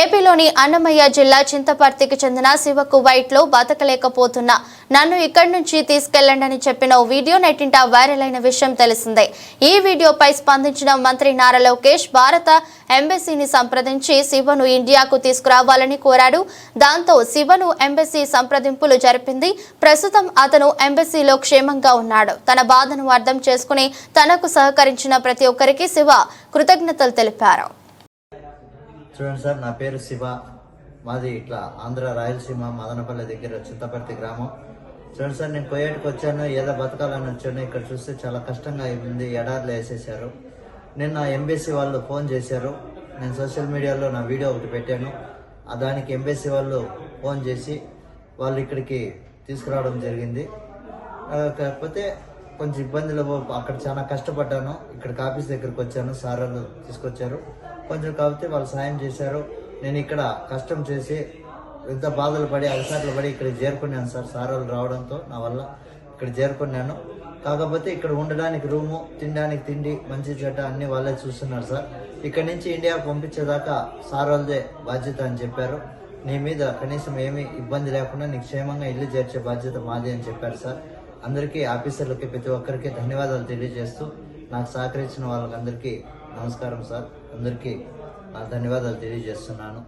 ఏపీలోని అన్నమయ్య జిల్లా చింతపర్తికి చెందిన శివకు వైట్లో బతకలేకపోతున్నా నన్ను ఇక్కడి నుంచి తీసుకెళ్ళండని చెప్పిన ఓ వీడియో నెట్టింట వైరల్ అయిన విషయం తెలిసిందే. ఈ వీడియోపై స్పందించిన మంత్రి నారా లోకేష్ భారత ఎంబసీని సంప్రదించి శివను ఇండియాకు తీసుకురావాలని కోరాడు. దాంతో శివను ఎంబసీ సంప్రదింపులు జరిపింది. ప్రస్తుతం అతను ఎంబసీలో క్షేమంగా ఉన్నాడు. తన బాధను అర్థం చేసుకుని తనకు సహకరించిన ప్రతి ఒక్కరికి శివ కృతజ్ఞతలు తెలిపారు. చూడండి సార్ నా పేరు శివ. మాది ఇట్లా ఆంధ్ర రాయలసీమ మదనపల్లి దగ్గర చింతపర్తి గ్రామం. చూడండి సార్ నేను కొయ్యేటికి వచ్చాను ఏదో బతకాలని వచ్చాను. ఇక్కడ చూస్తే చాలా కష్టంగా ఉంది ఎడార్లు వేసేసారు నిన్న ఎంబీసీ వాళ్ళు ఫోన్ చేశారు. నేను సోషల్ మీడియాలో నా వీడియో ఒకటి పెట్టాను. దానికి ఎంబీసీ వాళ్ళు ఫోన్ చేసి వాళ్ళు ఇక్కడికి తీసుకురావడం జరిగింది. కాకపోతే కొంచెం ఇబ్బందులు అక్కడ చాలా కష్టపడ్డాను. ఇక్కడ ఆఫీస్ దగ్గరికి వచ్చాను. సార్ వాళ్ళు తీసుకొచ్చారు. కొంచెం కాకపోతే వాళ్ళు సాయం చేశారు. నేను ఇక్కడ కష్టం చేసి ఎంత బాధలు పడి అలసాట్లు పడి ఇక్కడ చేరుకున్నాను సార్. సార్ వాళ్ళు రావడంతో నా వల్ల ఇక్కడ చేరుకున్నాను. కాకపోతే ఇక్కడ ఉండడానికి రూము తినడానికి తిండి మంచి చెడ్డ అన్ని వాళ్ళే చూస్తున్నారు సార్. ఇక్కడ నుంచి ఇండియా పంపించేదాకా సార్ వాళ్ళదే బాధ్యత అని చెప్పారు. నీ మీద కనీసం ఏమీ ఇబ్బంది లేకుండా నీకు క్షేమంగా ఇల్లు చేర్చే బాధ్యత మాది అని చెప్పారు సార్. అందరికీ ఆఫీసర్లకి ప్రతి ఒక్కరికి ధన్యవాదాలు తెలియజేస్తూ నాకు సహకరించిన వాళ్ళకందరికీ నమస్కారం సార్. అందరికీ ధన్యవాదాలు తెలియజేస్తున్నాను.